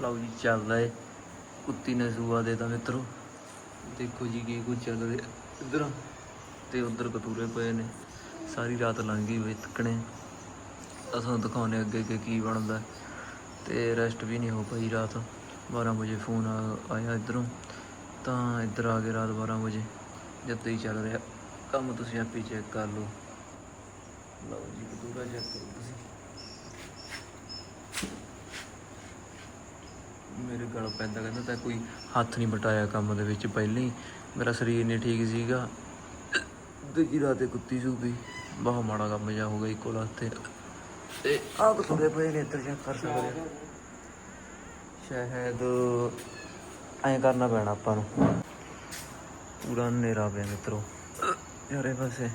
ਲਓ ਜੀ, ਚੱਲਦਾ ਏ। ਕੁੱਤੀ ਨੇ ਸੂਆ ਦੇ ਤਾਂ ਮਿੱਤਰੋ। ਦੇਖੋ ਜੀ ਕੀ ਕੁਝ ਚੱਲ ਰਿਹਾ। ਇੱਧਰ ਤੇ ਉੱਧਰ ਕਤੂਰੇ ਪਏ ਨੇ। ਸਾਰੀ ਰਾਤ ਲੰਘ ਗਈ ਵੇ ਤੱਕਣੇ ਅਸਾਂ ਦਿਖਾਉਣੇ ਅੱਗੇ ਅੱਗੇ ਕੀ ਬਣਦਾ ਤੇ ਰੈਸਟ ਵੀ ਨਹੀਂ ਹੋ ਪਈ ਰਾਤ। 12 ਵਜੇ ਫੋਨ ਆਇਆ ਇੱਧਰੋਂ। ਤਾਂ ਇੱਧਰ ਆ ਕੇ ਰਾਤ 12 ਵਜੇ। ਜਦ ਹੀ ਚੱਲ ਰਿਹਾ। ਕੰਮ ਤੁਸੀਂ ਆਪੇ ਚੈੱਕ ਕਰ ਲਓ। ਲਓ ਜੀ, ਕਤੂਰਾ ਚੈੱਕ ਕਰੋ ਤੁਸੀਂ। ਮੇਰੇ ਗਲ ਪੈਂਦਾ, ਕਹਿੰਦਾ ਤਾਂ ਕੋਈ ਹੱਥ ਨਹੀਂ ਬਟਾਇਆ ਕੰਮ ਦੇ ਵਿੱਚ ਪਹਿਲਾਂ ਹੀ। ਮੇਰਾ ਸਰੀਰ ਨਹੀਂ ਠੀਕ ਸੀਗਾ। ਦੂਜੀ ਰਾਤ ਕੁੱਤੀ ਸੂਪੀ ਬਹੁਤ ਮਾੜਾ ਕੰਮ ਜਾ ਹੋ ਗਿਆ ਇੱਕੋ ਲੱਤ ਤੇ। ਤੇ ਆਹ ਕਤੂਰੇ ਪਏ ਨੇ ਇੱਧਰ ਚੈੱਕ ਕਰ ਸਕਦੇ ਸ਼ਾਇਦ ਐਂ ਕਰਨਾ ਪੈਣਾ ਆਪਾਂ ਨੂੰ। ਪੂਰਾ ਹਨੇਰਾ ਪਿਆ ਮਿੱਤਰੋ। ਯਾਰੇ ਪਾਸੇ।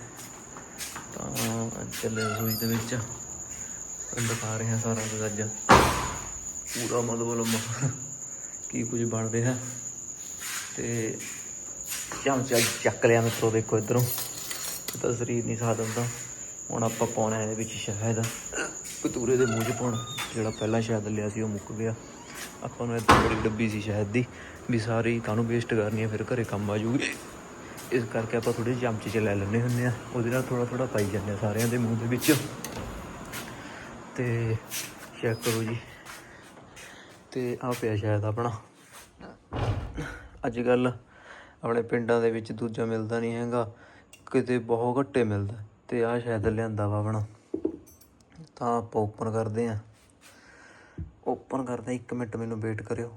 ਤਾਂ ਚੱਲੇ ਰਸੋਈ ਦੇ ਵਿੱਚ। ਤੁਹਾਨੂੰ ਦਿਖਾ ਰਹੇ ਸਾਰਾ ਕੁਝ ਅੱਜ। ਪੂਰਾ ਮਤਲਬ ਮ- ਕੀ ਕੁਝ ਬਣ ਰਿਹਾ। ਤੇ ਚਮਚਾ ਚੱਕ ਲਿਆ ਮਿੱਤਰੋ, ਦੇਖੋ ਇਧਰੋਂ। ਤਾਂ ਸਰੀਰ ਨਹੀਂ ਸਾਥ ਦਿੰਦਾ। ਹੁਣ ਆਪਾਂ ਪਾਉਣਾ ਇਹਦੇ ਵਿੱਚ ਸ਼ਹਿਦ। ਕਤੂਰੇ ਦੇ ਮੂੰਹ 'ਚ ਪਾਉਣਾ। ਜਿਹੜਾ ਪਹਿਲਾਂ ਸ਼ਹਿਦ ਲਿਆ ਸੀ, ਉਹ ਮੁੱਕ ਗਿਆ। ਆਪਾਂ ਨੂੰ ਇੱਦਾਂ ਬੜੀ ਡੱਬੀ ਸੀ ਸ਼ਹਿਦ ਦੀ, ਵੀ ਸਾਰੀ ਕਾਹਨੂੰ ਵੇਸਟ ਕਰਨੀ ਹੈ ਫਿਰ ਘਰੇ ਕੰਮ ਆ ਜੂਗੀ। ਇਸ ਕਰਕੇ ਆਪਾਂ ਥੋੜੇ ਚਮਚੇ 'ਚ ਲੈ ਲੈਂਦੇ ਹੁੰਦੇ ਆ। ਉਹਦੇ ਨਾਲ ਥੋੜਾ ਥੋੜਾ ਪਾਈ ਜਾਂਦੇ ਆ ਸਾਰਿਆਂ ਦੇ ਮੂੰਹ ਦੇ ਵਿੱਚ। ਤੇ ਚੈੱਕ ਕਰੋ ਜੀ। ਤੇ ਆ ਪਿਆ ਸ਼ਾਇਦ ਆਪਣਾ। ਅੱਜ ਕੱਲ ਆਪਣੇ ਪਿੰਡਾਂ ਦੇ ਵਿੱਚ ਦੂਜਾ ਮਿਲਦਾ ਨਹੀਂ ਹੈਗਾ। ਕਿਤੇ ਬਹੁਤ ਘੱਟੇ ਮਿਲਦਾ। ਤੇ ਆ ਸ਼ਾਇਦ ਲਿਆਂਦਾ ਵਾ ਆਪਣਾ। ਤਾਂ ਆਪਾਂ ਓਪਨ ਕਰਦੇ ਆਂ ਓਪਨ ਕਰਦੇ 1 ਮਿੰਟ ਮੈਨੂੰ ਵੇਟ ਕਰਿਓ।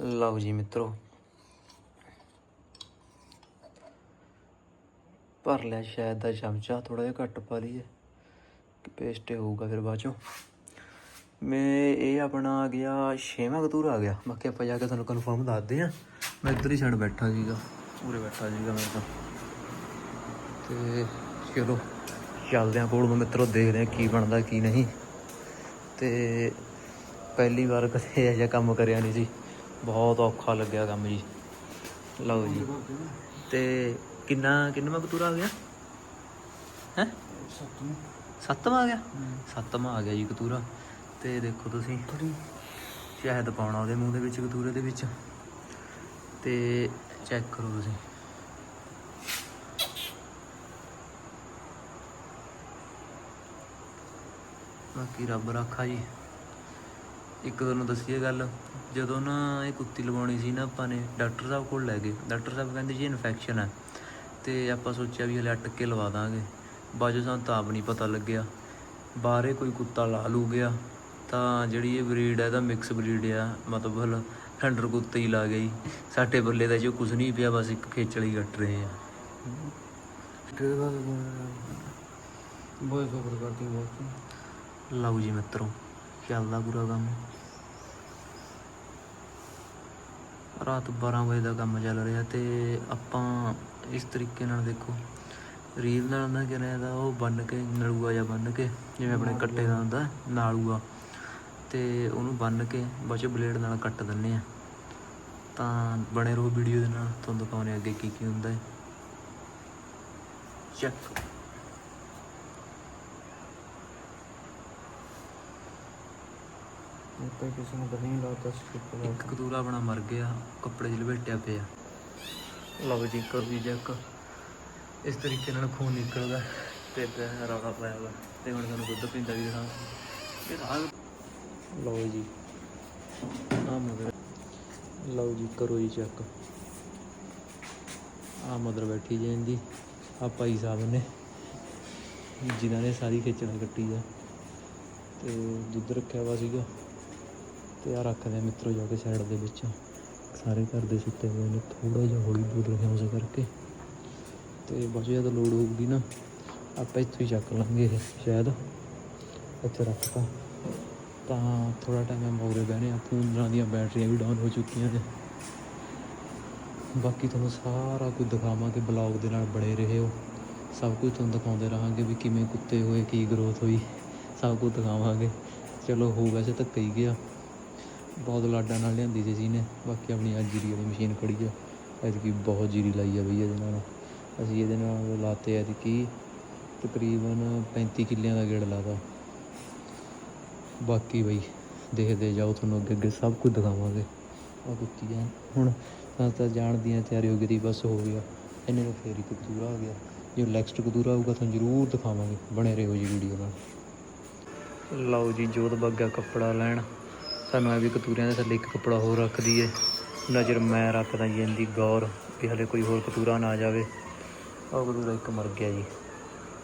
ਲਓ ਜੀ ਮਿੱਤਰੋ। ਭਰ ਲਿਆ ਸ਼ਾਇਦ ਦਾ ਚਮਚਾ। ਥੋੜਾ ਜਿਹਾ ਘੱਟ ਪਾ ਲਈਏ। ਕਿ ਪੇਸਟ ਹੋਊਗਾ ਫਿਰ ਬਾਅਦ ਚੋਂ। ਮੈਂ ਇਹ ਆਪਣਾ ਆ ਗਿਆ ਛੇਵਾਂ ਕਤੂਰਾ ਆ ਗਿਆ। ਬਾਕੀ ਆਪਾਂ ਜਾ ਕੇ ਤੁਹਾਨੂੰ ਕਨਫਰਮ ਦੱਸਦੇ ਆ ਮੈਂ ਇੱਧਰ ਹੀ ਛੱਡ ਬੈਠਾ ਸੀਗਾ ਪੂਰੇ ਬੈਠਾ ਸੀਗਾ ਮੈਂ ਤਾਂ। ਤੇ ਚਲੋ ਚੱਲਦੇ ਆ ਕੋਲ ਨੂੰ ਮਿੱਤਰੋ ਦੇਖਦੇ ਆ ਕੀ ਬਣਦਾ ਕੀ ਨਹੀਂ। ਤੇ ਪਹਿਲੀ ਵਾਰ ਕਦੇ ਇਹੋ ਜਿਹਾ ਕੰਮ ਕਰਿਆ ਨਹੀਂ ਸੀ। ਬਹੁਤ ਔਖਾ ਲੱਗਿਆ ਕੰਮ ਜੀ। ਲਓ ਜੀ। ਤੇ ਕਿੰਨਾ ਕਿੰਨਵਾਂ ਕਤੂਰਾ ਆ ਗਿਆ? ਹੈ? ਸੱਤਵਾਂ। ਆ ਗਿਆ? ਸੱਤਵਾਂ ਆ ਗਿਆ ਜੀ ਕਤੂਰਾ। ਤੇ ਦੇਖੋ ਤੁਸੀਂ। ਸ਼ਹਿਦ ਪਾਉਣਾ ਉਹਦੇ ਮੂੰਹ ਦੇ ਵਿੱਚ, ਕਤੂਰੇ ਦੇ ਵਿੱਚ। ਤੇ ਚੈੱਕ ਕਰੋ ਤੁਸੀਂ। ਬਾਕੀ ਰੱਬ ਰੱਖਾ ਜੀ। ਇੱਕ ਤੁਹਾਨੂੰ ਦੱਸੀਏ ਗੱਲ, ਜਦੋਂ ਨਾ ਇਹ ਕੁੱਤੀ ਲਵਾਉਣੀ ਸੀ ਨਾ ਆਪਾਂ ਨੇ, ਡਾਕਟਰ ਸਾਹਿਬ ਕੋਲ ਲੈ ਗਏ। ਡਾਕਟਰ ਸਾਹਿਬ ਕਹਿੰਦੇ ਜੀ ਇਨਫੈਕਸ਼ਨ ਹੈ ਤੇ ਆਪਾਂ ਸੋਚਿਆ ਵੀ ਹਲੇ ਅਟਕ ਕੇ ਲਵਾ ਦਾਂਗੇ। ਬਾਜੂ ਸਾਨੂੰ ਤਾਂ ਆਪ ਨਹੀਂ ਪਤਾ ਲੱਗਿਆ। ਬਾਹਰੇ ਕੋਈ ਕੁੱਤਾ ਲਾ ਲੂ ਗਿਆ। ਤਾਂ ਜਿਹੜੀ ਇਹ ਬਰੀਡ ਹੈ ਤਾਂ ਮਿਕਸ ਬਰੀਡ ਆ ਮਤਲਬ ਹਲ ਠੰਡਰ ਕੁੱਤੇ ਹੀ ਲਾ ਗਈ ਸਾਡੇ ਬੱਲੇ ਦਾ ਜੋ ਕੁਝ ਨਹੀਂ ਪਿਆ ਬਸ ਇੱਕ ਖੇਚਲ ਹੀ ਕੱਟ ਰਹੇ ਆ। ਬਹੁਤ ਫਕਰ ਕਰਦੀ ਬਹੁਤ। ਲਓ ਜੀ ਮਿੱਤਰੋ ਚੱਲਦਾ ਪੂਰਾ ਕੰਮ। ਰਾਤ 12 ਵਜੇ ਦਾ ਕੰਮ ਚੱਲ ਰਿਹਾ ਤੇ ਆਪਾਂ ਇਸ ਤਰੀਕੇ ਨਾਲ ਦੇਖੋ ਰੀਲ ਨਾਲ ਨਾ ਕਿਹਾ ਦਾ ਉਹ ਬੰਨ ਕੇ ਨਲੂਆ ਜਾਂ ਬੰਨ ਕੇ ਜਿਵੇਂ ਆਪਣੇ ਕੱਟੇ ਦਾ ਹੁੰਦਾ ਨਾਲੂਆ। ਤੇ ਉਹਨੂੰ ਬੰਨ ਕੇ ਬਾਅਦ ਚ ਬਲੇਡ ਨਾਲ ਕੱਟ ਦਿੰਨੇ ਆ ਤਾਂ ਬਣੇ ਰਹੋ ਵੀਡੀਓ ਦੇ ਨਾਲ ਤੁਹਾਨੂੰ ਦਿਖਾਉਣੇ ਅੱਗੇ ਕੀ ਕੀ ਹੁੰਦਾ ਹੈ। ਚੈੱਕ ਇਹ ਤਾਂ ਕਿਸੇ ਨੂੰ ਨਹੀਂ ਸਕਿਪ ਇੱਕ ਕਤੂਰਾ ਆਪਣਾ ਮਰ ਗਿਆ ਕੱਪੜੇ 'ਚ ਲਪੇਟਿਆ ਪਿਆ। ਲਓ ਜੀ ਕਰੋ ਜੀ ਚੈੱਕ ਇਸ ਤਰੀਕੇ ਨਾਲ ਖੂਨ ਨਿਕਲਦਾ ਤੇ ਰੌਲਾ ਪਾਇਆ ਤੇ ਹੁਣ ਤੁਹਾਨੂੰ ਦੁੱਧ ਪੀਂਦਾ ਵੀ ਦਿਖਾਂ ਇਹ ਰਾਗ ਲਓ ਜੀ। ਆ ਮਦਰ ਲਓ ਜੀ, ਕਰੋ ਜੀ ਚੈੱਕ ਆ ਮਦਰ ਬੈਠੀ ਜੇ ਇਹਦੀ ਆ ਭਾਈ ਸਾਹਿਬ ਨੇ, ਜਿਨ੍ਹਾਂ ਨੇ ਸਾਰੀ ਖੇਚਣਾ ਕੱਟੀ ਆ। ਤੇ ਦੁੱਧ ਰੱਖਿਆ ਵਾ ਸੀਗਾ। ਤੇ ਆ ਰੱਖਦੇ ਆ ਮਿੱਤਰੋ ਜਾ ਕੇ ਸਾਈਡ ਦੇ ਵਿੱਚ। ਸਾਰੇ ਘਰ ਦੇ ਸੁੱਤੇ ਹੋਏ ਨੇ ਥੋੜਾ ਜਿਹਾ ਹੌਲੀ ਬੋਲ ਰਿਹਾ ਉਸ ਕਰਕੇ। ਤੇ ਬਾਅਦ 'ਚ ਜਦੋਂ ਲੋਡ ਹੋਊਗੀ ਨਾ। ਆਪਾਂ ਇੱਥੋਂ ਹੀ ਚੱਕ ਲਾਂਗੇ ਸ਼ਾਇਦ। ਇੱਥੇ ਰੱਖਤਾ। ਤਾਂ ਥੋੜਾ ਟਾਈਮ ਮੈਂ ਮੋਰੇ ਬਹਿਣੇ ਆ ਫੋਨਾਂ ਦੀਆਂ ਬੈਟਰੀਆਂ ਵੀ ਡਾਊਨ ਹੋ ਚੁੱਕੀਆਂ ਨੇ। ਬਾਕੀ ਤੁਹਾਨੂੰ ਸਾਰਾ ਕੁਝ ਦਿਖਾਵਾਂਗੇ ਬਲੌਗ ਦੇ ਨਾਲ ਬੜੇ ਰਹੇ। ਹੋ ਸਭ ਕੁਝ ਤੁਹਾਨੂੰ ਦਿਖਾਉਂਦੇ ਰਹਾਂਗੇ ਵੀ ਕਿਵੇਂ ਕੁੱਤੇ ਹੋਏ, ਕੀ ਗਰੋਥ ਹੋਈ। ਸਭ ਕੁਝ ਦਿਖਾਵਾਂਗੇ। ਚਲੋ, ਹੋ ਵੈਸੇ ਤਾਂ ਕਈ ਗਿਆ। ਬਹੁਤ ਲਾਡਾਂ ਨਾਲ ਲਿਆਂਦੀ ਸੀ ਜੀ ਨੇ। ਬਾਕੀ ਆਪਣੀ ਅੱਜ ਜੀਰੀ ਵਾਲੀ ਮਸ਼ੀਨ ਖੜੀ ਆ, ਐਤਕੀ ਬਹੁਤ ਜੀਰੀ ਲਾਈ ਆ ਬਈ ਇਹਦੇ ਨਾਲ। ਅਸੀਂ ਇਹਦੇ ਨਾਲ ਲਾਤੇ ਐਤਕੀ ਤਕਰੀਬਨ 35 ਕਿੱਲਿਆਂ ਦਾ ਗੇੜ ਲਾਤਾ। ਬਾਕੀ ਬਈ, ਦੇਖਦੇ ਜਾਓ ਤੁਹਾਨੂੰ ਅੱਗੇ ਅੱਗੇ ਸਭ ਕੁਝ ਦਿਖਾਵਾਂਗੇ। ਆ ਕੁੱਤੀਆਂ ਹੁਣ ਤਾਂ ਤਾਂ ਜਾਣ ਦੀਆਂ ਤਿਆਰੀ ਹੋ ਗਈ ਦੀ ਬਸ ਹੋ ਗਿਆ। ਇੰਨੇ ਨੂੰ ਫੇਰ ਇੱਕ ਕਤੂਰਾ ਆ ਗਿਆ। ਜੋ ਨੈਕਸਟ ਕਤੂਰਾ ਆਊਗਾ, ਤੁਹਾਨੂੰ ਜ਼ਰੂਰ ਦਿਖਾਵਾਂਗੇ, ਬਣੇ ਰਹੋ ਜੀ ਵੀਡੀਓ ਨਾਲ। ਲਓ ਜੀ, ਜੋਤ ਬੱਗਾ ਕੱਪੜਾ ਲੈਣ। ਸਾਨੂੰ ਐ ਵੀ ਕਤੂਰਿਆਂ ਦੇ ਥੱਲੇ ਇੱਕ ਕੱਪੜਾ ਹੋਰ ਰੱਖ ਦਈਏ। ਨਜ਼ਰ ਮੈਂ ਰੱਖਦਾ ਜੀ ਇਹਦੀ ਗੌਰ, ਵੀ ਹਲੇ ਕੋਈ ਹੋਰ ਕਤੂਰਾ ਨਾ ਜਾਵੇ। ਉਹ ਕਤੂਰਾ ਇੱਕ ਮਰ ਗਿਆ ਜੀ।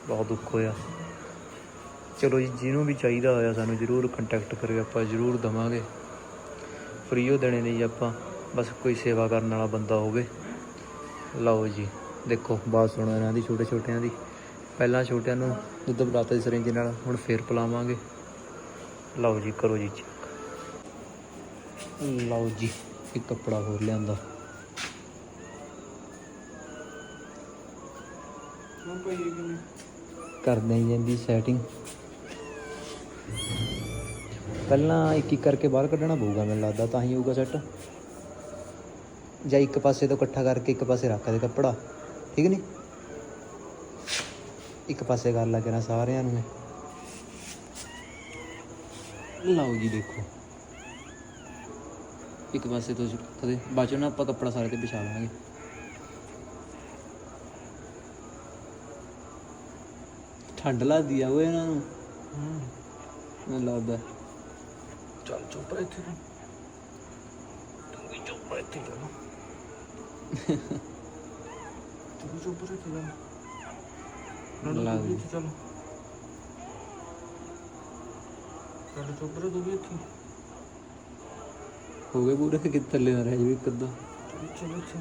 ਬਹੁਤ ਦੁੱਖ ਹੋਇਆ। ਚਲੋ ਜੀ ਜਿਹਨੂੰ ਵੀ ਚਾਹੀਦਾ ਹੋਇਆ ਸਾਨੂੰ ਜ਼ਰੂਰ ਕੰਟੈਕਟ ਕਰਿਓ ਆਪਾਂ ਜ਼ਰੂਰ ਦਵਾਂਗੇ। ਫ੍ਰੀ ਹੋ ਦੇਣੇ ਨਹੀਂ ਆਪਾਂ ਬਸ ਕੋਈ ਸੇਵਾ ਕਰਨ ਵਾਲਾ ਬੰਦਾ ਹੋਵੇ। ਲਓ ਜੀ ਦੇਖੋ ਬਾਤ ਸੁਣੋ ਇਹਨਾਂ ਦੀ ਛੋਟੇ ਛੋਟਿਆਂ ਦੀ। ਪਹਿਲਾਂ ਛੋਟਿਆਂ ਨੂੰ ਦੁੱਧ ਪਿਲਾਤਾ ਸੀ ਸਰਿੰਜ ਨਾਲ ਹੁਣ ਫੇਰ ਪਿਲਾਵਾਂਗੇ। ਲਓ ਜੀ ਕਰੋ ਜੀ ਚੈੱਕ ਲਓ ਜੀ ਇੱਕ ਕੱਪੜਾ ਹੋਰ ਲਿਆਂਦਾ। ਕਰਦੇ ਜਾਂਦੀ ਸੈਟਿੰਗ ਪਹਿਲਾਂ ਇੱਕ ਇੱਕ ਕਰਕੇ ਬਾਹਰ ਕੱਢਣਾ ਪਊਗਾ ਮੈਨੂੰ ਲੱਗਦਾ ਤਾਂ ਹੀ ਹੋਊਗਾ ਸੈੱਟ ਜਾਂ ਇੱਕ ਪਾਸੇ ਤੋਂ ਇਕੱਠਾ ਕਰਕੇ ਇੱਕ ਪਾਸੇ ਰੱਖ ਦੇ ਕੱਪੜਾ ਠੀਕ ਨਹੀਂ ਇੱਕ ਪਾਸੇ ਕਰ ਲਾ ਕੇ ਨਾ ਸਾਰਿਆਂ ਨੂੰ। ਲਓ ਜੀ ਦੇਖੋ। ਇੱਕ ਪਾਸੇ ਤੋਂ ਕਦੇ ਬਾਅਦ ਚੋਂ ਨਾ ਆਪਾਂ ਕੱਪੜਾ ਸਾਰੇ ਤੇ ਵਿਛਾ ਲਾਂਗੇ। ਠੰਡ ਲੱਗਦੀ ਆ ਓਏ ਇਹਨਾਂ ਨੂੰ। ਮੈਨੂੰ ਲੱਗਦਾ। ਚੱਲ ਚੁੱਪ ਇੱਥੇ ਤੂੰ ਵੀ ਚੁੱਪ ਇੱਥੇ ਚੱਲ ਤੂੰ ਵੀ ਚੁੱਪ ਇੱਥੇ ਨਾ ਤੂੰ ਵੀ ਇੱਥੇ ਚੱਲ ਚੱਲ ਚੁੱਪ ਰਹਿ ਤੂੰ ਵੀ ਇੱਥੇ ਹੋ ਗਏ ਪੂਰੇ ਕਿ ਥੱਲੇ ਨਾ ਰਹਿ ਜਾਵੇ ਅੱਧਾ ਚੱਲ ਇੱਥੇ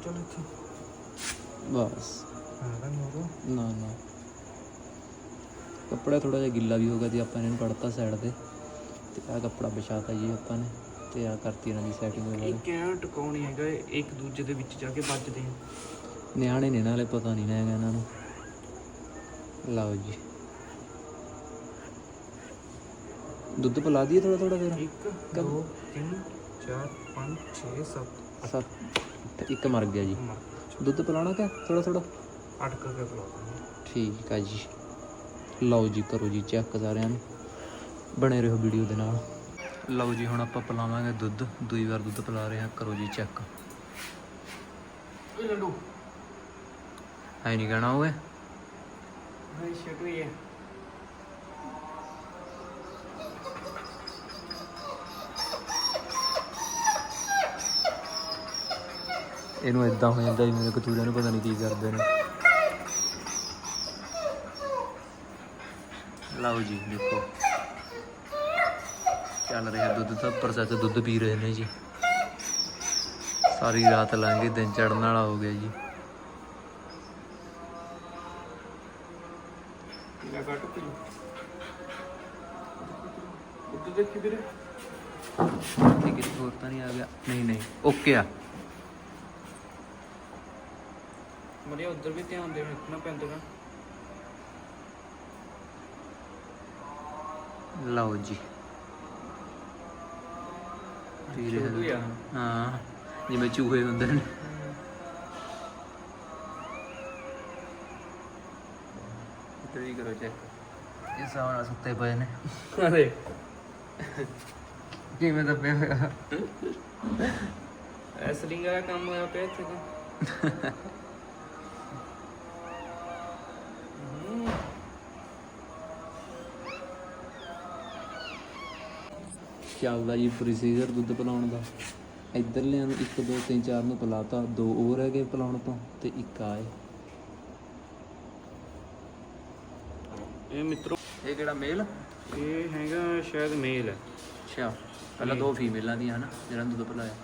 ਚੱਲ ਇੱਥੇ ਬਸ ਹਾਂ ਨਾ ਨਾ ਨਾ ਕੱਪੜਾ ਥੋੜਾ ਜਿਹਾ ਗਿੱਲਾ ਵੀ ਹੋ ਗਿਆ ਤੇ ਆਪਾਂ ਇਹਨਾਂ ਨੂੰ ਕੱਢਤਾ ਸਾਈਡ ਤੇ ਤੇ ਆਹ ਕੱਪੜਾ ਵਿਛਾਤਾ ਜੀ ਆਪਾਂ ਨੇ ਤੇ ਆ ਕਰਤੀ ਇਹਨਾਂ ਦੀ ਸੈਟਿੰਗ ਇਹ ਵਗੈਰਾ ਕਿਉਂ ਟਿਕਾਉਣੀ ਹੈਗਾ ਇਹ ਇੱਕ ਦੂਜੇ ਦੇ ਵਿੱਚ ਜਾ ਕੇ ਵੱਜਦੇ ਆ। ਨਿਆਣੇ ਨੇ ਨਾਲੇ ਪਤਾ ਨਹੀਂ ਨਾ ਹੈਗਾ ਇਹਨਾਂ ਨੂੰ। ਲਓ ਜੀ। ਦੁੱਧ ਪਿਲਾ ਦਈਏ ਥੋੜਾ ਥੋੜਾ ਫਿਰ। 1 2 3 4 5 6 7 ਸੱਤ ਇੱਕ ਮਰ ਗਿਆ ਜੀ। ਦੁੱਧ ਪਿਲਾਉਣਾ ਕਿ ਥੋੜਾ ਥੋੜਾ ਅਟਕ ਕੇ ਬੁਲਾਉਂਦੇ ਠੀਕ ਆ ਜੀ। ਲਓ ਜੀ ਕਰੋ ਜੀ ਚੈੱਕ ਸਾਰਿਆਂ ਨੂੰ। ਬਣੇ ਰਹੋ ਵੀਡੀਓ ਦੇ ਨਾਲ। ਲਓ ਜੀ ਹੁਣ ਆਪਾਂ ਪਿਲਾਵਾਂਗੇ ਦੁੱਧ। ਦੂਈ ਵਾਰ ਦੁੱਧ ਪਿਲਾ ਰਹੇ ਹਾਂ ਕਰੋ ਜੀ ਚੈੱਕ ਐ ਨਹੀਂ ਕਹਿਣਾ ਓਏ। ਹਾਈ ਸ਼ਟ ਹੋਈ ਹੈ। ਇਹਨੂੰ ਇਦਾਂ ਹੋ ਜਾਂਦਾ ਜਿਵੇਂ ਕਤੂਰਿਆਂ ਨੂੰ ਪਤਾ ਨਹੀਂ ਕੀ ਕਰਦੇ ਨੇ। ਲਓ ਜੀ ਦੇਖੋ। ਚੱਲ ਰਿਹਾ ਦੁੱਧ ਤਾਂ ਪ੍ਰੋਸੈਸ ਦੁੱਧ ਪੀ ਰਹੇ ਨੇ ਜੀ। ਸਾਰੀ ਰਾਤ ਲੰਘ ਗਈ ਦਿਨ ਚੜਨ ਵਾਲਾ ਹੋ ਗਿਆ ਜੀ। ਮੈਂ ਕੱਟ ਪੀ ਉੱਤੇ ਦੇਖੀ ਵੀਰੇ। ਠੀਕ ਹੈ ਹੋਰ ਤਾਂ ਨਹੀਂ ਆ ਗਿਆ। ਨਹੀਂ ਨਹੀਂ ਓਕੇ ਆ। ਉਧਰ ਵੀ ਧਿਆਨ ਦੇਣਾ ਪੈਂਦਾ ਲਓ ਜੀ। ਆ। ਹਾਂ ਜਿਵੇਂ ਚੂਹੇ ਹੁੰਦੇ ਨੇ। ਇੱਧਰ ਵੀ ਕਰੋ ਚੈੱਕ ਇਹ ਨਾਲ ਸੁੱਤੇ ਪਏ ਨੇ। ਅਰੇ। ਕਿਵੇਂ ਦੱਬੇ ਹੋਇਆ? ਐਸਲਿੰਗ ਵਾਲਾ ਕੰਮ ਹੋਇਆ ਪਿਆ ਇੱਥੇ ਤਾਂ। ਚੱਲਦਾ ਜੀ ਪ੍ਰੋਸੀਜਰ ਦੁੱਧ ਪਿਲਾਉਣ ਦਾ? ਇੱਧਰ ਲਿਆਂ ਨੂੰ 1 2 3 4 ਨੂੰ ਪਿਲਾਤਾ ਦੋ ਹੋਰ ਰਹਿ ਗਏ ਪਿਲਾਉਣ ਤੋਂ ਤੇ ਇੱਕ ਆਏ। ਇਹ ਮਿੱਤਰੋ ਇਹ ਕਿਹੜਾ ਮੇਲ ਇਹ ਹੈਗਾ ਸ਼ਾਇਦ ਮੇਲ ਹੈ। ਅੱਛਾ ਪਹਿਲਾਂ ਦੋ ਫੀਮੇਲਾਂ ਦੀਆਂ ਹਨਾ ਜਿਹੜਾ ਦੁੱਧ ਪਿਲਾਇਆ।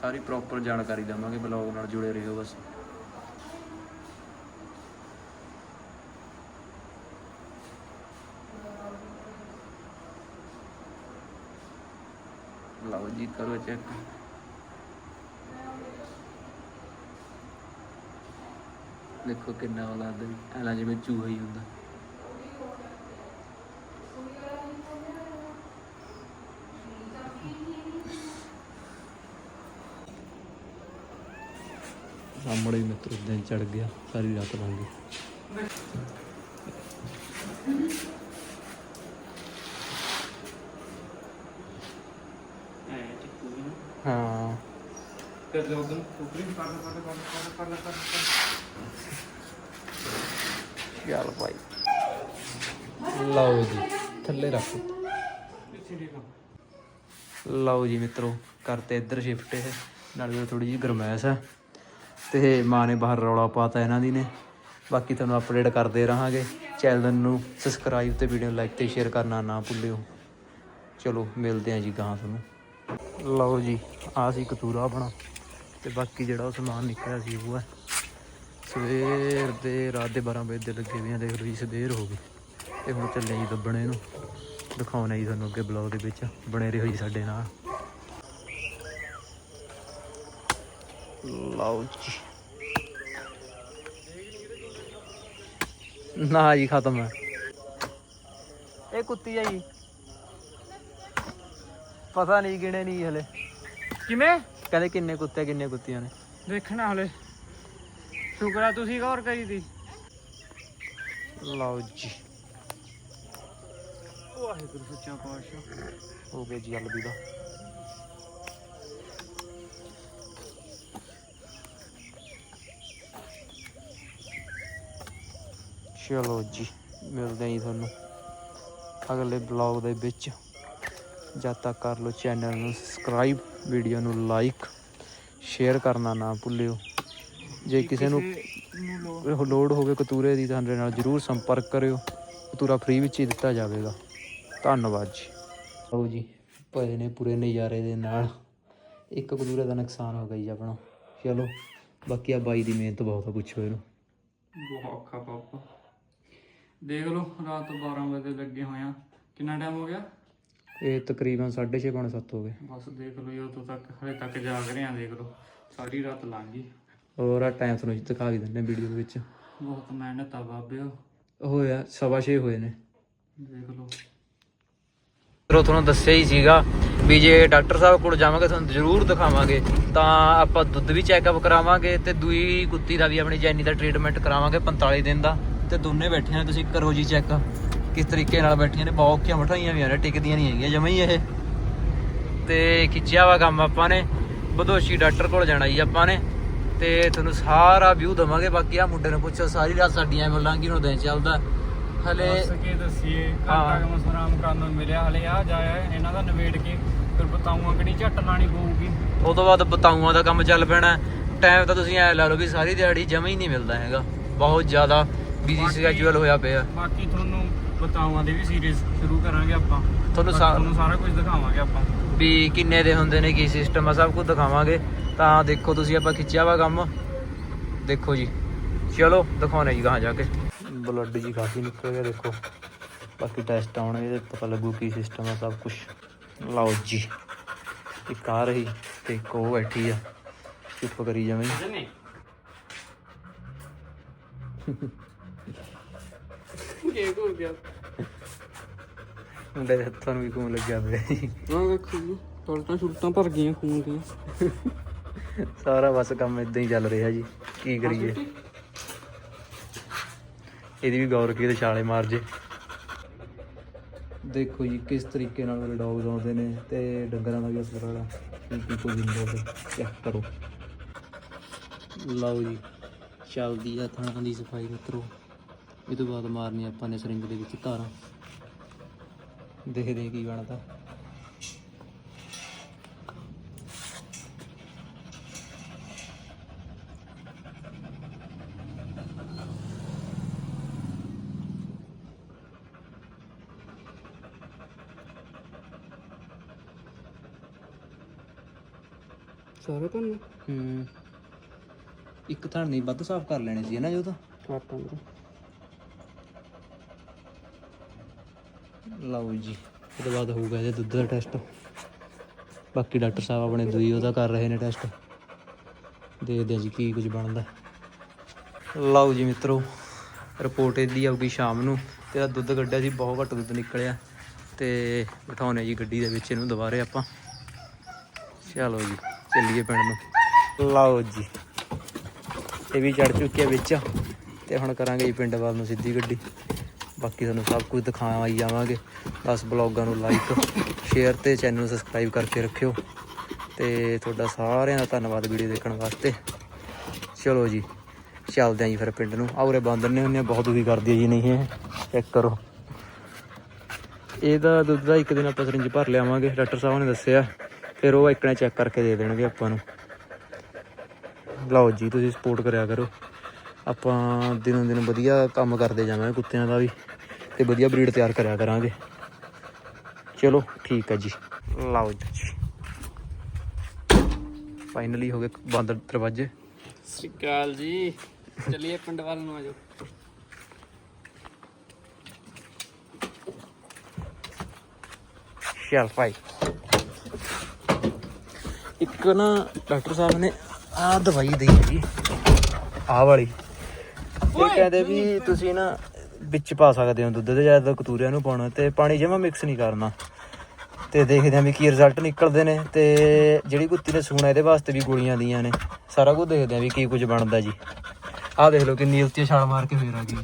ਸਾਰੀ ਪ੍ਰੋਪਰ ਜਾਣਕਾਰੀ ਦੇਵਾਂਗੇ ਬਲੌਗ ਨਾਲ ਜੁੜੇ ਰਹੋ ਬਸ। ਲਓ ਜੀ ਕਰੋ ਚੈੱਕ ਦੇਖੋ ਕਿੰਨਾ ਔਲਾਦ ਹੈ ਐਲਾ ਜਿਵੇਂ ਚੂਹਾ ਹੀ ਹੁੰਦਾ ਸਾਹਮਣੇ ਮਿੱਤਰ ਦਿਨ ਚੜ ਗਿਆ ਸਾਰੀ ਰਾਤ ਲੰਘ ਗਈ ਹਾਂ। ਕਰ ਦੋ ਉਧਰ ਉੱਪਰੀ ਕਰ ਕਰ ਕਰ ਕਰ ਕਰ ਕਰ ਚੱਲ ਭਾਈ। ਲਓ ਜੀ ਥੱਲੇ ਰੱਖ। ਲਓ। ਜੀ ਮਿੱਤਰੋ ਕਰਤੇ ਇੱਧਰ ਸ਼ਿਫਟ ਇਹ। ਨਾਲੇ ਥੋੜੀ ਜਿਹੀ ਗਰਮੈਸ਼ ਹੈ ਤੇ ਮਾਂ ਨੇ ਬਾਹਰ ਰੌਲਾ ਪਾਤਾ ਇਹਨਾਂ ਦੀ ਨੇ। ਬਾਕੀ ਤੁਹਾਨੂੰ ਅਪਡੇਟ ਕਰਦੇ ਰਹਾਂਗੇ। ਚੈਨਲ ਨੂੰ ਸਬਸਕ੍ਰਾਈਬ ਤੇ ਵੀਡੀਓ ਲਾਈਕ ਤੇ ਸ਼ੇਅਰ ਕਰਨਾ ਨਾ ਭੁੱਲਿਓ। ਚਲੋ ਮਿਲਦੇ ਆਂ ਜੀ ਗਾਂ ਤੁਹਾਨੂੰ। ਲਓ ਜੀ ਆ ਸੀ ਕਤੂਰਾ ਆਪਣਾ ਤੇ ਬਾਕੀ ਜਿਹੜਾ ਉਹ ਸਮਾਨ ਨਿਕਲਿਆ ਸੀ ਉਹ ਹੈ। ਸਵੇਰ ਦੇ, ਰਾਤ ਦੇ 12 ਵਜੇ ਦੇ ਲੱਗੇ ਵੀ ਆ, ਦੇਖ ਲਓ ਜੀ, ਸਵੇਰ ਹੋ ਗਈ। ਤੇ ਹੁਣ ਚੱਲੇ ਜੀ ਦੱਬਣੇ ਨੂੰ। ਦਿਖਾਉਣਾ ਜੀ ਤੁਹਾਨੂੰ ਅੱਗੇ ਬਲੌਗ ਦੇ ਵਿੱਚ। ਬਣੇ ਰਹੋ ਜੀ ਸਾਡੇ ਨਾਲ। ਲਓ ਜੀ। ਨਾ ਜੀ, ਖਤਮ ਹੈ। ਇਹ ਕੁੱਤੀ ਆ ਜੀ। ਪਤਾ ਨਹੀਂ ਗਿਣੇ ਨਹੀਂ ਹਲੇ। ਕਿਵੇਂ? ਕਹਿੰਦੇ ਕਿੰਨੇ ਕੁੱਤੇ ਕਿੰਨੇ ਕੁੱਤੀਆਂ ਨੇ। ਦੇਖਣਾ ਹਲੇ। ਸ਼ੁਕਰ ਆ ਤੁਸੀਂ ਗੌਰ ਕਰੀ ਦੀ। ਲਓ ਜੀ। ਵਾਹਿਗੁਰੂ ਸੱਚਾ ਪਾਤਸ਼ਾਹ। ਹੋ ਗਿਆ ਜੀ ਅਲਵੀ ਦਾ ਚਲੋ ਜੀ ਮਿਲਦੇ ਹਾਂ ਜੀ ਤੁਹਾਨੂੰ ਅਗਲੇ ਬਲੌਗ ਦੇ ਵਿੱਚ। ਜਦ ਤੱਕ ਕਰ ਲਓ ਚੈਨਲ ਨੂੰ ਸਬਸਕ੍ਰਾਈਬ ਵੀਡੀਓ ਨੂੰ ਲਾਈਕ ਸ਼ੇਅਰ ਕਰਨਾ ਨਾ ਭੁੱਲਿਓ। ਜੇ ਕਿਸੇ ਨੂੰ ਲੋਡ ਹੋਵੇ ਕਤੂਰੇ ਦੀ ਤਾਂ ਨਾਲ ਜਰੂਰ ਸੰਪਰਕ ਕਰਿਓ। ਕਤੂਰਾ ਫ੍ਰੀ ਵਿੱਚ ਹੀ ਦਿੱਤਾ ਜਾਵੇਗਾ। ਧੰਨਵਾਦ ਜੀ। ਲਓ ਜੀ ਪਏ ਨੇ ਪੂਰੇ ਨਜ਼ਾਰੇ ਦੇ ਨਾਲ। ਇੱਕ ਕਤੂਰੇ ਦਾ ਨੁਕਸਾਨ ਹੋ ਜੀ ਆਪਣਾ। ਚਲੋ ਬਾਕੀ ਆ ਬਾਈ ਦੀ ਮਿਹਨਤ ਬਹੁਤ ਆ ਪੁੱਛੋ ਇਹਨੂੰ। ਬਹੁਤ ਔਖਾ ਪਾਪਾ। ਦੇਖ ਲਓ ਰਾਤ 12 ਵਜੇ ਲੱਗੇ ਹੋਇਆ ਕਿੰਨਾ ਟਾਈਮ ਹੋ ਗਿਆ? ਇਹ ਤਕਰੀਬਨ 6:30 ਪੌਣੇ 7 ਹੋ ਗਏ। ਬਸ ਦੇਖ ਲਓ ਜੀ ਉਦੋਂ ਤੱਕ ਹਲੇ ਤੱਕ ਜਾਗ ਰਹੇ ਆ ਦੇਖ ਲਓ। ਸਾਰੀ ਰਾਤ ਲੰਘ ਗਈ। ਹੋਰ ਆ ਟਾਈਮ ਤੁਹਾਨੂੰ ਦਿਖਾ ਵੀ ਦਿੰਦੇ ਵੀਡੀਓ ਦੇ ਵਿੱਚ। ਬਹੁਤ ਮਿਹਨਤ ਆ ਬਾਬਿਓ। ਹੋਇਆ ਸਵਾ ਛੇ ਹੋਏ ਨੇ। ਦੇਖ ਲਓ। ਉਹ ਤੁਹਾਨੂੰ ਦੱਸਿਆ ਹੀ ਸੀਗਾ ਵੀ ਜੇ ਡਾਕਟਰ ਸਾਹਿਬ ਕੋਲ ਜਾਵਾਂਗੇ ਤੁਹਾਨੂੰ ਜ਼ਰੂਰ ਦਿਖਾਵਾਂਗੇ। ਤਾਂ ਆਪਾਂ ਦੁੱਧ ਵੀ ਚੈੱਕਅਪ ਕਰਾਵਾਂਗੇ ਤੇ ਦੂਈ ਕੁੱਤੀ ਦਾ ਵੀ ਆਪਣੀ ਜੈਨੀ ਦਾ ਟ੍ਰੀਟਮੈਂਟ ਕਰਾਵਾਂਗੇ 45 ਦਿਨ ਦਾ। ਤੇ ਦੋਨੇ ਬੈਠੀਆਂ ਨੇ ਤੁਸੀਂ ਕਰੋ ਜੀ ਚੈੱਕ ਕਿਸ ਤਰੀਕੇ ਨਾਲ ਬੈਠੀਆਂ ਨੇ ਬਹੁਤ ਔਖੀਆਂ ਬਿਠਾਈਆਂ ਵੀ ਨੇ ਟਿਕਦੀਆਂ ਨਹੀਂ ਹੈਗੀਆਂ ਜਮਾਂ ਹੀ ਇਹ। ਤੇ ਖਿੱਚਿਆ ਵਾ ਕੰਮ ਆਪਾਂ ਨੇ ਬਦੋਸ਼ੀ ਡਾਕਟਰ ਕੋਲ ਜਾਣਾ ਜੀ ਆਪਾਂ ਨੇ ਤੇ ਤੁਹਾਨੂੰ ਸਾਰਾ ਵਿਊ ਦਵਾਂਗੇ ਬਾਕੀ ਆ ਮੁੰਡੇ ਨੂੰ ਪੁੱਛੋ ਸਾਰੀ ਰਾਤ ਸਾਡੀਆਂ ਐਵੇਂ ਲਾਂਗੀ ਹੁਣ ਦਿਨ ਚੱਲਦਾ। ਹਲੇ ਦੱਸ ਕੇ ਦੱਸੀਏ। ਘੰਟਾ ਕੁ ਮਸਰਾਮ ਕਰਨ ਨੂੰ ਮਿਲਿਆ ਹਲੇ ਆ ਜਾਇਆ ਇਹਨਾਂ ਦਾ ਨਵੇੜ ਕੇ ਫਿਰ ਬਤਾਉਂਗਾ ਕਿਹੜੀ ਝੱਟ ਲਾਣੀ ਪਊਗੀ। ਉਹ ਤੋਂ ਬਾਅਦ ਬਤਾਊਆਂ ਦਾ ਕੰਮ ਚੱਲ ਪੈਣਾ ਟਾਈਮ ਤਾਂ ਤੁਸੀਂ ਐ ਲਾ ਲਓ ਵੀ ਸਾਰੀ ਦਿਹਾੜੀ ਜਮਾ ਹੀ ਨਹੀਂ ਮਿਲਦਾ ਹੈਗਾ ਬਹੁਤ ਜ਼ਿਆਦਾ ਬਿਜ਼ੀ ਸਕੇਜੂਲ ਹੋਇਆ ਪਿਆ। ਬਾਕੀ ਤੁਹਾਨੂੰ ਬਤਾਉਂਗਾ ਦੀ ਵੀ ਸੀਰੀਜ਼ ਸ਼ੁਰੂ ਕਰਾਂਗੇ ਆਪਾਂ। ਤੁਹਾਨੂੰ ਬਾਕੀ ਸਾ- ਤੁਹਾਨੂੰ ਸਾਰਾ ਕੁਝ ਦਿਖਾਵਾਂਗੇ ਆਪਾਂ। ਵੀ ਕਿੰਨੇ ਦੇ ਹੁੰਦੇ ਨੇ ਕੀ ਸਿਸਟਮ ਆ ਸਭ ਕੁਝ ਦਿਖਾਵਾਂਗੇ। ਤਾਂ ਦੇਖੋ ਤੁਸੀਂ ਆਪਾਂ ਖਿੱਚਿਆ ਵਾ ਕੰਮ। ਦੇਖੋ ਜੀ। ਚਲੋ ਦਿਖਾਉਣੇ ਜੀ ਗਾਹਾਂ ਜਾ ਕੇ। ਬਲੱਡ ਜੀ ਕਾਫੀ ਨਿਕਲ ਗਿਆ ਦੇਖੋ। ਬਾਕੀ ਟੈਸਟ ਆਉਣਗੇ ਤੇ ਪਤਾ ਲੱਗੂ ਕੀ ਸਿਸਟਮ ਆ ਸਭ ਕੁਝ ਲਓ ਜੀ। ਇੱਕ ਆ ਰਹੀ ਤੇ ਇੱਕ ਉਹ ਬੈਠੀ ਆ। ਚੁੱਪ ਕਰੀ ਜਾਵੇਂ। ਨਹੀਂ ਇਹ ਹੋ ਗਿਆ। ਮੁੰਡੇ ਦੇ ਹੱਥਾਂ ਨੂੰ ਵੀ ਖੂਨ ਲੱਗਿਆ ਪਿਆ ਜੀ। ਆ ਵੇਖੋ ਜੀ ਟੋਲਟਾਂ ਛੁਲਟਾਂ ਭਰ ਗਈਆਂ ਖੂਨ ਦੀਆਂ। ਸਾਰਾ ਬਸ ਕੰਮ ਇਦਾਂ ਹੀ ਚੱਲ ਰਿਹਾ ਜੀ ਕੀ ਕਰੀਏ। ਇਹਦੀ ਵੀ ਗੌਰ ਕੀ ਤੇ ਛਾਲੇ ਮਾਰ ਜੇ। ਦੇਖੋ ਜੀ ਕਿਸ ਤਰੀਕੇ ਨਾਲ ਮੇਰੇ ਡੌਗਸ ਆਉਂਦੇ ਨੇ ਤੇ ਡੰਗਰਾਂ ਦਾ ਵੀ ਅਸਰ ਵਾਲਾ। ਕੀ ਕੀ ਕੁਝ ਹੁੰਦਾ ਤੇ ਚੈੱਕ ਕਰੋ। ਲਓ ਜੀ ਚੱਲਦੀ ਆ ਥਾਣਾ ਦੀ ਸਫ਼ਾਈ ਮਿੱਤਰੋ। ਇਹ ਤੋਂ ਬਾਅਦ ਮਾਰਨੀ ਆਪਾਂ ਨੇ ਸਰਿੰਗ ਦੇ ਵਿੱਚ ਧਾਰਾਂ। ਦੇਖਦੇ ਕੀ ਬਣਦਾ। ਸਾਰੇ ਤੁਹਾਨੂੰ ਹੂੰ। ਇੱਕ ਥਾਂ ਨਹੀਂ ਵੱਧ ਸਾਫ਼ ਕਰ ਲੈਣੇ ਸੀ ਨਾ ਜੋ ਤਾਂ। ਕਾਟਾਂ ਦੇ ਲਓ ਜੀ ਉਹਦੇ ਬਾਅਦ ਹੋਊਗਾ ਇਹਦੇ ਦੁੱਧ ਦਾ ਟੈਸਟ ਬਾਕੀ ਡਾਕਟਰ ਸਾਹਿਬ ਆਪਣੇ ਦੂਈ ਉਹਦਾ ਕਰ ਰਹੇ ਨੇ ਟੈਸਟ ਦੇਖਦੇ ਹਾਂ ਜੀ ਕੀ ਕੁਝ ਬਣਦਾ। ਲਓ ਜੀ ਮਿੱਤਰੋ ਰਿਪੋਰਟ ਇਹਦੀ ਆਊਗੀ ਸ਼ਾਮ ਨੂੰ। ਤੇ ਦੁੱਧ ਕੱਢਿਆ ਸੀ, ਬਹੁਤ ਘੱਟ ਦੁੱਧ ਨਿਕਲਿਆ। ਤੇ ਬਿਠਾਉਣੇ ਜੀ ਗੱਡੀ ਦੇ ਵਿੱਚ ਇਹਨੂੰ ਦੁਬਾਰੇ ਆਪਾਂ। ਚਲੋ ਜੀ, ਚੱਲੀਏ ਪਿੰਡ ਨੂੰ। ਲਓ ਜੀ, ਇਹ ਵੀ ਚੜ ਚੁੱਕਿਆ ਵਿੱਚ। ਤੇ ਹੁਣ ਕਰਾਂਗੇ ਜੀ ਪਿੰਡ ਵੱਲ ਨੂੰ ਸਿੱਧੀ ਗੱਡੀ। ਬਾਕੀ ਤੁਹਾਨੂੰ ਸਭ ਕੁਝ ਦਿਖਾਵਾਈ ਜਾਵਾਂਗੇ। ਬਸ ਬਲੌਗਾਂ ਨੂੰ ਲਾਈਕ ਸ਼ੇਅਰ ਤੇ ਚੈਨਲ ਨੂੰ ਸਬਸਕ੍ਰਾਈਬ ਕਰਕੇ ਰੱਖਿਓ। ਤੇ ਤੁਹਾਡਾ ਸਾਰਿਆਂ ਦਾ ਧੰਨਵਾਦ ਵੀਡੀਓ ਦੇਖਣ ਵਾਸਤੇ। ਚਲੋ ਜੀ, ਚੱਲਦੇ ਆਂ ਜੀ ਫਿਰ ਪਿੰਡ ਨੂੰ। ਆਉਰੇ ਬਾਂਦਰ ਨੇ ਹੁੰਨੇ ਬਹੁਤ ਦੁਖੀ ਕਰਦੀ ਹੈ ਜੀ, ਨਹੀਂ ਇਹ। ਚੈੱਕ ਕਰੋ। ਇਹਦਾ ਦੁੱਧ ਦਾ ਇੱਕ ਦਿਨ ਆਪਾਂ ਸਰਿੰਜ ਭਰ ਲਿਆਵਾਂਗੇ, ਡਾਕਟਰ ਸਾਹਿਬ ਨੇ ਦੱਸਿਆ। ਫਿਰ ਉਹ ਇੱਕ ਨੇ ਚੈੱਕ ਕਰਕੇ ਦੇ ਦੇਣਗੇ ਆਪਾਂ ਨੂੰ। ਲਓ ਜੀ, ਤੁਸੀਂ ਸਪੋਰਟ ਕਰਿਆ ਕਰੋ। ਆਪਾਂ ਦਿਨੋਂ ਦਿਨ ਵਧੀਆ ਕੰਮ ਕਰਦੇ ਜਾਵਾਂਗੇ ਕੁੱਤਿਆਂ ਦਾ ਵੀ। ਤੇ ਵਧੀਆ ਬਰੀਡ ਤਿਆਰ ਕਰਿਆ ਕਰਾਂਗੇ। ਚਲੋ ਠੀਕ ਹੈ ਜੀ। ਲਓ ਜੀ। ਫਾਈਨਲੀ ਹੋ ਗਏ ਬੰਦ ਦਰਵਾਜ਼ੇ। ਸਤਿ ਸ਼੍ਰੀ ਅਕਾਲ ਜੀ। ਚੱਲੀਏ ਪਿੰਡ ਵੱਲ ਨੂੰ ਆਜੋ। ਚੱਲ ਭਾਈ। ਇੱਕ ਨਾ ਡਾਕਟਰ ਸਾਹਿਬ ਨੇ ਆਹ ਦਵਾਈ ਦੇਈ ਜੀ। ਆਹ ਵਾਲੀ। ਇਹ ਕਹਿੰਦੇ ਵੀ ਤੁਸੀਂ ਨਾ ਵਿੱਚ ਪਾ ਸਕਦੇ ਹੋ ਦੁੱਧ ਦੇ ਜ਼ਿਆਦਾ ਕਤੂਰਿਆਂ ਨੂੰ ਪਾਉਣਾ ਤੇ ਪਾਣੀ ਜਮਾ ਮਿਕਸ ਨਹੀਂ ਕਰਨਾ। ਤੇ ਦੇਖਦੇ ਆਂ ਵੀ ਕੀ ਰਿਜ਼ਲਟ ਨਿਕਲਦੇ ਨੇ ਤੇ ਜਿਹੜੀ ਕੁੱਤੀ ਨੇ ਸੂਣਾ ਇਹਦੇ ਵਾਸਤੇ ਵੀ ਗੋਲੀਆਂ ਦੀਆਂ ਨੇ। ਸਾਰਾ ਕੁਝ ਦੇਖਦੇ ਆਂ ਵੀ ਕੀ ਕੁਝ ਬਣਦਾ ਜੀ। ਆਹ ਦੇਖ ਲਓ ਕਿੰਨੀ ਉੱਚੀ ਛਾਲ ਮਾਰ ਕੇ ਫੇਰ ਆ ਗਈ।